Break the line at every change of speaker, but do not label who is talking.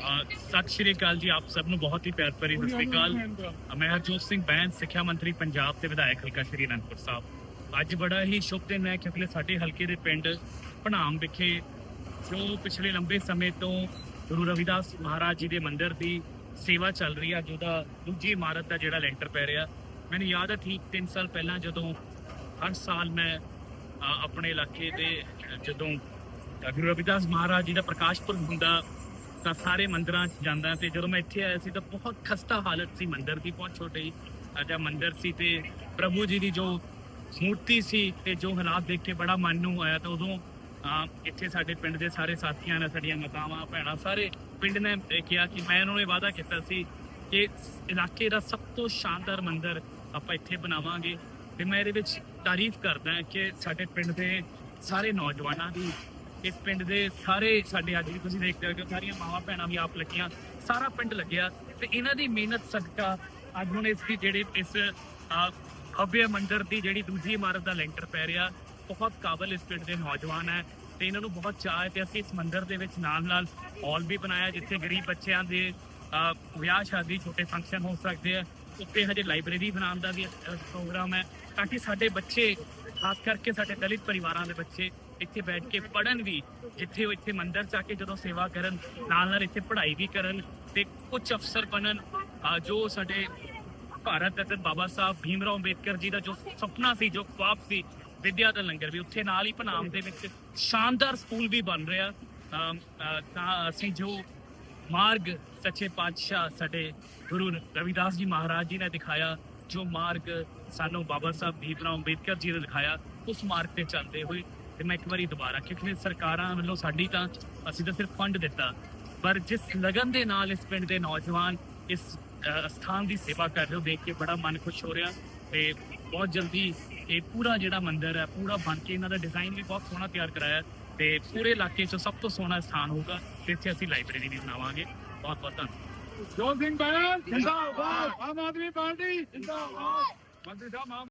ਸਤਿ ਸ਼੍ਰੀ ਅਕਾਲ ਜੀ ਆਪ ਸਭ ਨੂੰ ਬਹੁਤ ਹੀ ਪਿਆਰ ਭਰੀ ਸਤਿ ਸ਼੍ਰੀ ਅਕਾਲ। ਮੈਂ ਹਰਜੋਤ ਸਿੰਘ ਬੈਂਸ ਸਿੱਖਿਆ ਮੰਤਰੀ ਪੰਜਾਬ ਤੇ ਵਿਧਾਇਕ ਹਲਕਾ ਸ਼੍ਰੀ ਅਨੰਦਪੁਰ ਸਾਹਿਬ। ਅੱਜ ਬੜਾ ਹੀ ਸ਼ੁਭ ਦਿਨ ਹੈ ਕਿਉਂਕਿ ਸਾਡੇ ਹਲਕੇ ਦੇ ਪਿੰਡ ਭਣਾਮ ਵਿਖੇ ਜੋ ਪਿਛਲੇ ਲੰਬੇ ਸਮੇਂ ਤੋਂ ਗੁਰੂ ਰਵਿਦਾਸ ਮਹਾਰਾਜ ਜੀ ਦੇ ਮੰਦਿਰ ਦੀ ਸੇਵਾ ਚੱਲ ਰਹੀ ਹੈ ਜਿਹਦਾ ਦੂਜੀ ਇਮਾਰਤ ਦਾ ਜਿਹੜਾ ਲੈਂਟਰ ਪੈ ਰਿਹਾ। ਮੈਨੂੰ ਯਾਦ ਹੈ ਠੀਕ 3 ਸਾਲ ਪਹਿਲਾਂ ਜਦੋਂ ਹਰ ਸਾਲ ਮੈਂ ਆਪਣੇ ਇਲਾਕੇ ਦੇ ਜਦੋਂ ਗੁਰੂ ਰਵਿਦਾਸ ਮਹਾਰਾਜ ਜੀ ਦਾ ਪ੍ਰਕਾਸ਼ ਪੁਰਬ ਹੁੰਦਾ ਤਾਂ ਸਾਰੇ ਮੰਦਰਾਂ 'ਚ ਜਾਂਦਾ ਤੇ ਜਦੋਂ ਮੈਂ ਇੱਥੇ ਆਇਆ ਸੀ ਤਾਂ ਬਹੁਤ ਖਸਤਾ ਹਾਲਤ ਸੀ, ਮੰਦਰ ਦੀ ਬਹੁਤ ਛੋਟੀ ਅਜਾ ਮੰਦਰ ਸੀ ਤੇ ਪ੍ਰਭੂ ਜੀ ਦੀ ਜੋ ਮੂਰਤੀ ਸੀ ਤੇ ਜੋ ਹਾਲਾਤ ਦੇਖ ਕੇ ਬੜਾ ਮਨ ਨੂੰ ਆਇਆ ਤਾਂ ਉਦੋਂ ਇੱਥੇ ਸਾਡੇ ਪਿੰਡ ਦੇ ਸਾਰੇ ਸਾਥੀਆਂ ਨੇ, ਸਾਡੀਆਂ ਮਾਤਾਵਾਂ, ਭੈਣਾਂ ਸਾਰੇ ਪਿੰਡ ਨੇ ਕਿਹਾ ਕਿ ਮੈਂ ਉਹਨਾਂ ਨੂੰ ਇਹ ਵਾਅਦਾ ਕੀਤਾ ਸੀ ਕਿ ਇਲਾਕੇ ਦਾ ਸਭ ਤੋਂ ਸ਼ਾਨਦਾਰ ਮੰਦਿਰ ਆਪਾਂ ਇੱਥੇ ਬਣਾਵਾਂਗੇ ਤੇ ਮੈਂ ਇਹਦੇ ਵਿੱਚ ਤਾਰੀਫ ਕਰਦਾ ਕਿ ਸਾਡੇ ਪਿੰਡ ਦੇ ਸਾਰੇ ਨੌਜਵਾਨਾਂ ਦੀ ਇਸ ਪਿੰਡ ਦੇ ਸਾਰੇ ਸਾਡੇ ਅੱਜ ਵੀ ਤੁਸੀਂ ਦੇਖਦੇ ਹੋ ਕਿ ਸਾਰੀਆਂ ਮਾਵਾਂ ਭੈਣਾਂ ਵੀ ਆਪ ਲੱਗੀਆਂ ਸਾਰਾ ਪਿੰਡ ਲੱਗਿਆ ਤੇ ਇਹਨਾਂ ਦੀ ਮਿਹਨਤ ਸਦਕਾ ਅੱਜ ਹੁਣ ਇਸ ਦੀ ਜਿਹੜੇ ਇਸ ਅਹ, ਮੰਦਰ ਦੀ ਜਿਹੜੀ ਦੂਜੀ ਇਮਾਰਤ ਦਾ ਲੈਂਟਰ ਪੈ ਰਿਹਾ ਬਹੁਤ ਕਾਬਲ ਇਸ ਪਿੰਡ ਦੇ ਨੌਜਵਾਨ ਹੈ ਤੇ ਇਹਨਾਂ ਨੂੰ ਬਹੁਤ ਚਾਅ ਹੈ ਤੇ ਅਸੀਂ ਇਸ ਮੰਦਿਰ ਦੇ ਵਿੱਚ ਨਾਲ ਨਾਲ ਹਾਲ ਵੀ ਬਣਾਇਆ ਜਿੱਥੇ ਗਰੀਬ ਬੱਚਿਆਂ ਦੇ ਵਿਆਹ ਸ਼ਾਦੀ ਛੋਟੇ ਫੰਕਸ਼ਨ ਹੋ ਸਕਦੇ ਆ ਉੱਤੇ ਹਜੇ ਲਾਇਬ੍ਰੇਰੀ ਬਣਾਉਣ ਦਾ ਵੀ ਪ੍ਰੋਗਰਾਮ ਹੈ ਤਾਂ ਕਿ ਸਾਡੇ ਬੱਚੇ ਖਾਸ ਕਰਕੇ ਸਾਡੇ ਦਲਿਤ ਪਰਿਵਾਰਾਂ ਦੇ ਬੱਚੇ ਇੱਥੇ ਬੈਠ ਕੇ ਪੜਨ ਵੀ, ਜਿੱਥੇ ਉਹ ਇੱਥੇ ਮੰਦਿਰ ਚ ਆ ਕੇ ਜਦੋਂ ਸੇਵਾ ਕਰਨ, ਨਾਲ ਨਾਲ ਇੱਥੇ ਪੜ੍ਹਾਈ ਵੀ ਕਰਨ ਤੇ ਕੁਝ ਅਫਸਰ ਬਣਨ ਜੋ ਸਾਡੇ ਭਾਰਤ ਰਤਨ ਬਾਬਾ ਸਾਹਿਬ ਭੀਮ ਰਾਓ ਅੰਬੇਦਕਰ ਜੀ ਦਾ ਜੋ ਸੁਪਨਾ ਸੀ, ਜੋ ਖੁਆਬ ਸੀ, ਵਿਦਿਆ ਦਾ ਲੰਗਰ ਵੀ ਉੱਥੇ ਨਾਲ ਹੀ ਭਨਾਮ ਦੇ ਵਿੱਚ ਸ਼ਾਨਦਾਰ ਸਕੂਲ ਵੀ ਬਣ ਰਿਹਾ। ਤਾਂ ਅਸੀਂ ਜੋ ਮਾਰਗ ਸੱਚੇ ਪਾਤਸ਼ਾਹ ਸਾਡੇ ਗੁਰੂ ਰਵਿਦਾਸ ਜੀ ਮਹਾਰਾਜ ਜੀ ਨੇ ਦਿਖਾਇਆ, ਜੋ ਮਾਰਗ ਸਾਨੂੰ ਬਾਬਾ ਸਾਹਿਬ ਭੀਮ ਰਾਓ ਅੰਬੇਦਕਰ ਜੀ ਨੇ ਦਿਖਾਇਆ, ਉਸ ਮਾਰਗ ਤੇ ਚੱਲਦੇ ਹੋਏ ਤੇ ਮੈਂ ਇੱਕ ਵਾਰੀ ਦੁਬਾਰਾ ਕਿਉਂਕਿ ਸਰਕਾਰਾਂ ਵੱਲੋਂ ਸਾਡੀ ਤਾਂ ਅਸੀਂ ਤਾਂ ਸਿਰਫ ਫੰਡ ਦਿੱਤਾ। ਪਰ ਜਿਸ ਲਗਨ ਦੇ ਨਾਲ ਇਸ ਪਿੰਡ ਦੇ ਨੌਜਵਾਨ ਇਸ ਅ, ਸਥਾਨ ਦੀ ਸੇਵਾ ਕਰ ਰਹੇ ਹੋ ਦੇਖ ਕੇ ਬੜਾ ਮਨ ਖੁਸ਼ ਹੋ ਰਿਹਾ ਤੇ ਬਹੁਤ ਜਲਦੀ ਇਹ ਪੂਰਾ ਜਿਹੜਾ ਮੰਦਿਰ ਹੈ ਪੂਰਾ ਬਣ ਕੇ ਇਹਨਾਂ ਦਾ ਡਿਜ਼ਾਈਨ ਵੀ ਬਹੁਤ ਸੋਹਣਾ ਤਿਆਰ ਕਰਾਇਆ ਹੈ ਤੇ ਪੂਰੇ ਇਲਾਕੇ 'ਚ ਸਭ ਤੋਂ ਸੋਹਣਾ ਸਥਾਨ ਹੋਊਗਾ ਤੇ ਇੱਥੇ ਅਸੀਂ ਲਾਇਬ੍ਰੇਰੀ ਵੀ ਬਣਾਵਾਂਗੇ। ਬਹੁਤ ਬਹੁਤ ਧੰਨਵਾਦ।
ਜੋਤ ਸਿੰਘ ਬੈਂਸ ਜਿੰਦਾਬਾਦ ਆਮ ਆਦਮੀ ਪਾਰਟੀ ਜਿੰਦਾਬਾਦ। ਮੰਤਰੀ ਸਾਹਿਬ